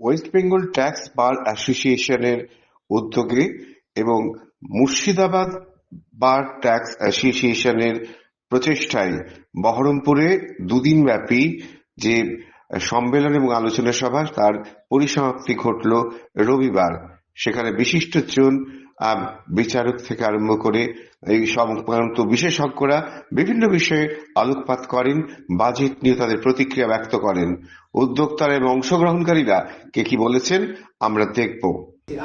West Bengal tax bar অ্যাসোসিয়েশনের উদ্যোগে এবং মুর্শিদাবাদ বার ট্যাক্স অ্যাসোসিয়েশনের প্রচেষ্টায় বহরমপুরে দুদিন ব্যাপী যে সম্মেলন এবং আলোচনা সভা, তার পরিসমাপ্তি ঘটল রবিবার। সেখানে বিশিষ্টজন বিচারক থেকে আরম্ভ করে এই সংক্রান্ত বিশেষজ্ঞরা বিভিন্ন বিষয়ে আলোকপাত করেন, বাজেট নিয়ে তাদের প্রতিক্রিয়া ব্যক্ত করেন। উদ্যোক্তারা এবং অংশগ্রহণকারীরা কে কি বলেছেন, আমরা দেখব।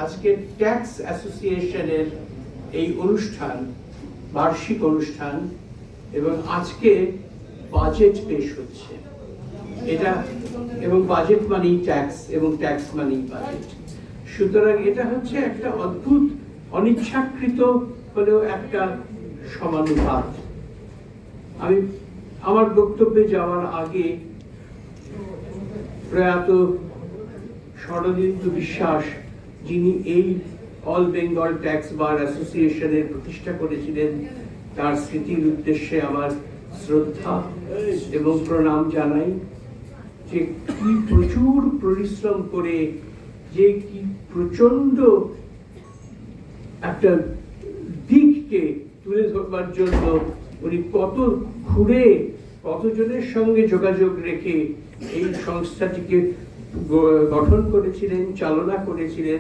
আজকে ট্যাক্স অ্যাসোসিয়েশনের এই অনুষ্ঠান, বার্ষিক অনুষ্ঠান এবং আজকে বাজেট পেশ হচ্ছে। এটা এবং বাজেট মানি ট্যাক্স এবং ট্যাক্স মানি বাজেট। সুতরাং এটা হচ্ছে একটা অদ্ভুত অনিচ্ছাকৃত হলেও একটা সমানুপাত। আমি আমার বক্তব্যে যাওয়ার আগে প্রয়াত শরদিন্দু বিশ্বাস, যিনি এই অল বেঙ্গল ট্যাক্স বার অ্যাসোসিয়েশনের প্রতিষ্ঠা করেছিলেন, তার স্মৃতির উদ্দেশ্যে আমার শ্রদ্ধা এবং প্রণাম জানাই যে কি প্রচুর পরিশ্রম করে, যে কি প্রচণ্ড একটা দিককে তুলে ধরবার জন্য উনি কত ঘুরে, কতজনের সঙ্গে যোগাযোগ রেখে এই সংস্থাটিকে গঠন করেছিলেন, চালনা করেছিলেন,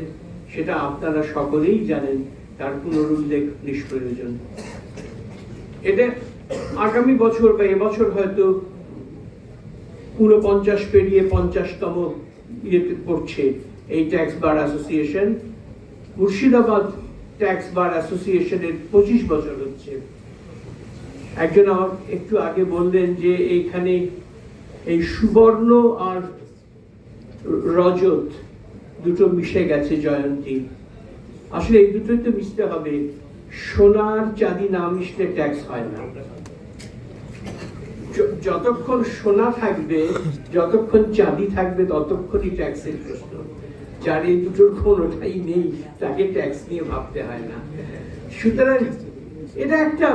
সেটা আপনারা সকলেই জানেন। তার পুনরুল্লেখ নিষ্প্রয়োজন। এটা আগামী বছর বা এবছর হয়তো ঊনপঞ্চাশ পেরিয়ে পঞ্চাশতম ইয়েতে পড়ছে। এই tax bar association Murshidabad tax bar অ্যাসোসিয়েশনের পঁচিশ বছর হচ্ছে। একজন আমার একটু আগে বললেন যে এইখানে এই সুবর্ণ আর রজত দুটো মিশে গেছে জয়ন্তী। আসলে এই দুটোই তো মিশতে হবে। সোনার চাঁদি না মিশলে ট্যাক্স হয় না। যতক্ষণ সোনা থাকবে, যতক্ষণ চাঁদি থাকবে, ততক্ষণই ট্যাক্সের প্রশ্ন। যার এই দুটোর কোনোটাই নেই তাকে ট্যাক্স নিয়ে ভাবতে হয় না। সুতরাং এটা একটা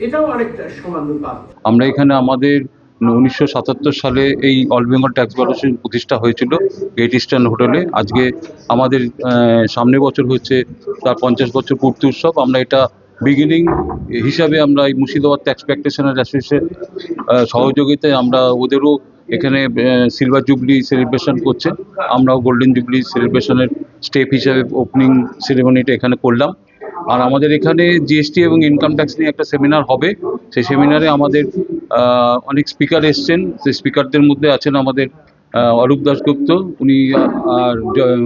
এটাও আরেকটা সমানুপাত। আমরা এখানে আমাদের উনিশশো সাতাত্তর সালে এই অল বেঙ্গল ট্যাক্স বার প্রতিষ্ঠা হয়েছিল গ্রেট ইস্টার্ন হোটেলে আজকে আমাদের আহ, সামনের বছর হচ্ছে তার পঞ্চাশ বছর পূর্তি উৎসব। আমরা এটা বিগিনিং হিসাবে আমরা এই মুর্শিদাবাদ ট্যাক্স প্র্যাকটিশনার অ্যাসোসিয়েশন সহযোগিতায় আমরা ওদেরও এখানে সিলভার জুবলি সেলিব্রেশন করছে। আমরাও গোল্ডেন জুবলি সেলিব্রেশনের স্টেপ হিসাবে ওপেনিং সেরেমনিটা এখানে করলাম। আর আমাদের এখানে জিএসটি এবং ইনকাম ট্যাক্স নিয়ে একটা সেমিনার হবে। সেই সেমিনারে আমাদের অনেক স্পিকার এসছেন। সেই স্পিকারদের মধ্যে আছেন আমাদের অরূপ দাশগুপ্ত। উনি আর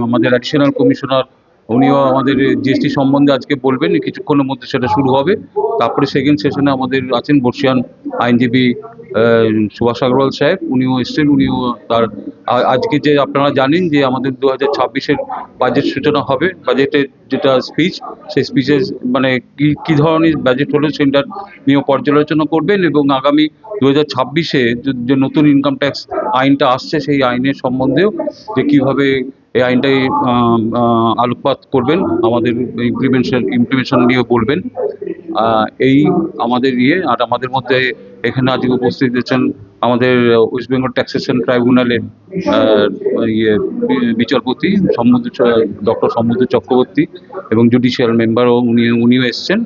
আমাদের অ্যাডিশনাল কমিশনার উনিও আমাদের জিএসটি সম্বন্ধে আজকে বলবেন। কিছুক্ষণের মধ্যে সেটা শুরু হবে। তারপরে সেকেন্ড সেশনে আমাদের আছেন বর্ষিয়ান আইনজীবী সুভাষ আগরওয়াল সাহেব, উনিও এসছেন, উনিও তার আজকে যে আপনারা জানেন যে আমাদের দু হাজার ছাব্বিশের বাজেট সূচনা হবে বাজেটের যেটা স্পিচ সেই স্পিচের মানে কী কী ধরনের বাজেট হলো সেটার নিয়েও পর্যালোচনা করবেন এবং আগামী দু হাজার ছাব্বিশে যে নতুন ইনকাম ট্যাক্স আইনটা আসছে, সেই আইনের সম্বন্ধেও যে কীভাবে এই আইনটাই আলোকপাত করবেন, আমাদের ইমপ্লিমেন্টেশন ইমপ্লিমেন্টেশন নিয়ে বলবেন। এই আমাদের ইয়ে আর আমাদের মধ্যে এখানে আজকে উপস্থিত হয়েছেন আমাদের ওয়েস্ট বেঙ্গল ট্যাক্সেশন ট্রাইব্যুনালের ইয়ে বিচারপতি সম্বন্ধ ডক্টর সম্বন্ধ চক্রবর্তী এবং জুডিশিয়াল মেম্বারও উনি, উনিও এসছেন।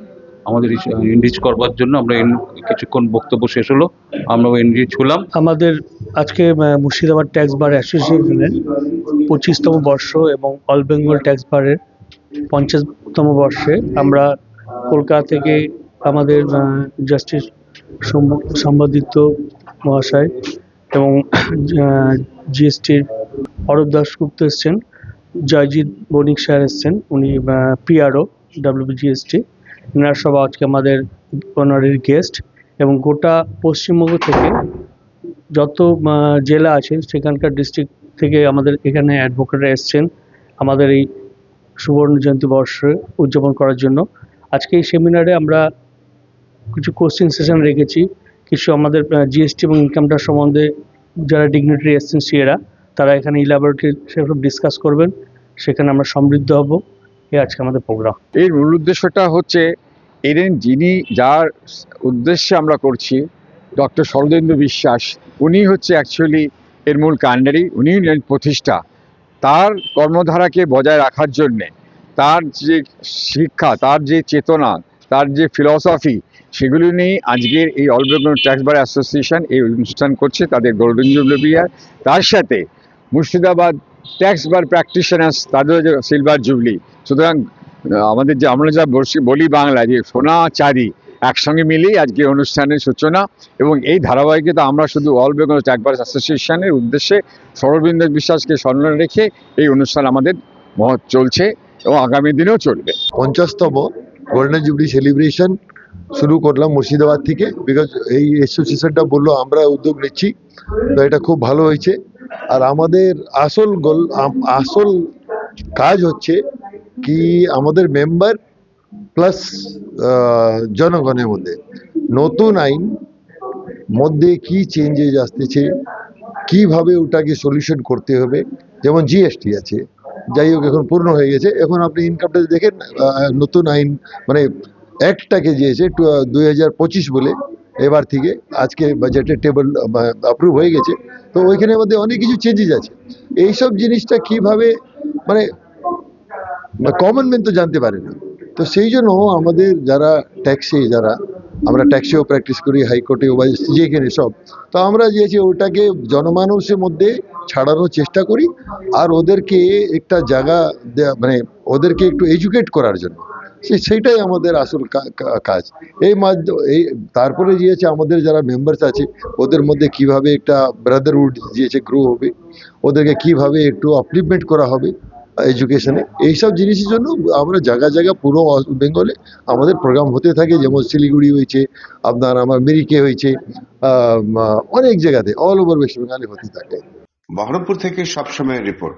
আমাদের এনরিচ করবার জন্য আমরা কিছুক্ষণ বক্তব্য শেষ হলো, আমরাও এনরিচ হলাম। আমাদের আজকে মুর্শিদাবাদ ট্যাক্স বার অ্যাসোসিয়েশনের পঁচিশতম বর্ষ এবং অল বেঙ্গল ট্যাক্স বারের পঞ্চাশতম বর্ষে আমরা কলকাতা থেকে আমাদের জাস্টিস সম্পাদিত মহাশয় এবং জিএসটির অরূপ দাসগুপ্ত এসছেন, জয়জিৎ বণিক স্যার এসছেন, উনি পিআরও ডাব্লিউবিজিএসটি এনারা সব আজকে আমাদের অনারের গেস্ট এবং গোটা পশ্চিমবঙ্গ থেকে যত জেলা আছে সেখানকার ডিস্ট্রিক্ট থেকে আমাদের এখানে অ্যাডভোকেটরা এসছেন আমাদের এই সুবর্ণ জয়ন্তী বর্ষে উদযাপন করার জন্য। আজকে এই সেমিনারে আমরা কিছু কোশ্চেন সেশন রেখেছি। কিছু আমাদের জিএসটি এবং ইনকামটা সম্বন্ধে যারা ডিগনিটারি এসছেন সিয়েরা তারা এখানে ইলাবোরেটরি সেসব ডিসকাস করবেন। সেখানে আমরা সমৃদ্ধ হব। এই আজকে আমাদের প্রোগ্রাম এর মূল উদ্দেশ্যটা হচ্ছে এর যিনি যার উদ্দেশ্যে আমরা করছি ডক্টর শরদেন্দু বিশ্বাস, উনি হচ্ছে অ্যাকচুয়ালি এর মূল কাণ্ডারি উনি প্রতিষ্ঠা। তার কর্মধারাকে বজায় রাখার জন্যে, তার যে শিক্ষা, তার যে চেতনা তার যে ফিলসফি সেগুলি নিয়ে আজকের এই all Bengal tax bar association এই অনুষ্ঠান করছে তাদের গোল্ডেন জুবলি ইয়ার তার সাথে মুর্শিদাবাদ ট্যাক্স বার প্র্যাকটিশনার্স তাদের সিলভার জুবলি সুতরাং আমাদের যে আমরা যা বলি বাংলা যে সোনা, চাঁদি একসঙ্গে মিলেই আজকে অনুষ্ঠানের সূচনা এবং এই ধারাবাহিকতা আমরা শুধু অল বেঙ্গল ট্যাক্স বার অ্যাসোসিয়েশনের উদ্দেশ্যে সরবিন্দ বিশ্বাসকে স্মরণে রেখে এই অনুষ্ঠান আমাদের মহৎ চলছে এবং আগামী দিনেও চলবে। পঞ্চাশতম গোল্ডেন জুবলি সেলিব্রেশন শুরু করলাম মুর্শিদাবাদ থেকে বিকজ এই অ্যাসোসিয়েশনটা বলল, আমরা উদ্যোগ নিচ্ছি। তো এটা খুব ভালো হয়েছে। আর আমাদের আসল গোল আসল কাজ হচ্ছে কি আমাদের মেম্বার প্লাস জনগণের মধ্যে। নতুন আইন মধ্যে কি চেঞ্জেস আসতেছে? কীভাবে ওটাকে সলিউশন করতে হবে? যেমন জিএসটি আছে। যাই হোক, এখন পূর্ণ হয়ে গেছে। এখন আপনি ইনকামটা দেখেন নতুন আইন মানে অ্যাক্টটাকে দিয়েছে দুই হাজার পঁচিশ বলে, এবার থেকে আজকে বাজেটের টেবল অ্যাপ্রুভ হয়ে গেছে। তো ওইখানের মধ্যে অনেক কিছু চেঞ্জেস আছে। এইসব জিনিসটা কীভাবে মানে কমন ম্যান তো জানতে পারে না। তো সেই জন্য আমাদের যারা ট্যাক্সে যারা আমরা ট্যাক্সিও প্র্যাকটিস করি হাইকোর্টেও বা যেখানে সব। তো আমরা যে ওটাকে জনমানুষের মধ্যে ছাড়ানোর চেষ্টা করি, আর ওদেরকে একটা জায়গা মানে ওদেরকে একটু এডুকেট করার জন্য। সেইটাই আমাদের আসল কাজ। এই মাধ্যম এই তারপরে দিয়েছে আমাদের যারা মেম্বার্স আছে, ওদের মধ্যে কীভাবে একটা ব্রাদারহুড দিয়েছে গ্রো হবে, ওদেরকে কীভাবে একটু আপলিপমেন্ট করা হবে এডুকেশনে এইসব জিনিসের জন্য আমরা জায়গা জায়গা পুরো বেঙ্গলে আমাদের প্রোগ্রাম হতে থাকে, যেমন শিলিগুড়ি হয়েছে, আপনার আমার মেরিকে হয়েছে অনেক জায়গাতে অল ওভার ওয়েস্ট বেঙ্গলে হতে থাকে। বহরমপুর থেকে সবসময় রিপোর্ট